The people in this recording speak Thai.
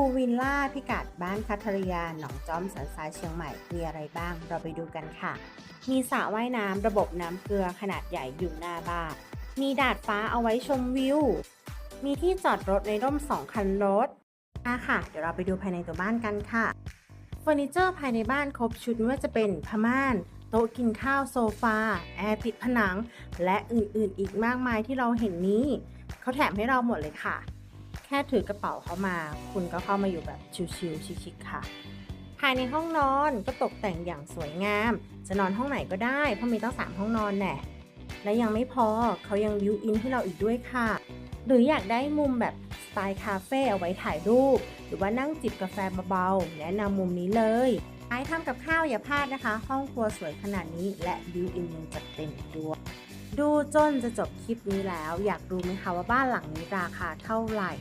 พูวิลล่าพิกัดบ้านคัทริยา หนองจอมสันทรายเชียงใหม่ มีอะไรบ้าง เราไปดูกันค่ะ มีสระว่ายน้ำระบบน้ำเกลือขนาดใหญ่อยู่หน้าบ้าน มีดาดฟ้าเอาไว้ชมวิว มีที่จอดรถในร่มสองคันรถอะค่ะ เดี๋ยวเราไปดูภายในตัวบ้านกันค่ะเฟอร์นิเจอร์ภายในบ้านครบชุดไม่ว่าจะเป็นผ้าม่านโต๊ะกินข้าวโซฟา แอร์ปิดผนัง และอื่นๆ อีกมากมายที่เราเห็นนี้ เขาแถมให้เราหมดเลยค่ะ แค่ถือกระเป๋าเข้ามา คุณก็เข้ามาอยู่แบบชิลๆชิคๆค่ะ ภายในห้องนอนก็ตกแต่งอย่างสวยงาม จะนอนห้องไหนก็ได้ เพราะมีตั้งสามห้องนอนแน่และยังไม่พอเขายังวิวอินให้เราอีกด้วยค่ะ หรืออยากได้มุมแบบสไตล์คาเฟ่เอาไว้ถ่ายรูป หรือว่านั่งจิบกาแฟเบาๆแนะนำมุมนี้เลยไอทำกับข้าวอย่าพลาดนะคะ ห้องครัวสวยขนาดนี้และวิวอินยังจัดเต็มอีกด้วยดูจนจะจบคลิปนี้แล้ว อยากรู้ไหมคะว่าบ้านหลังนี้ราคาเท่าไหร่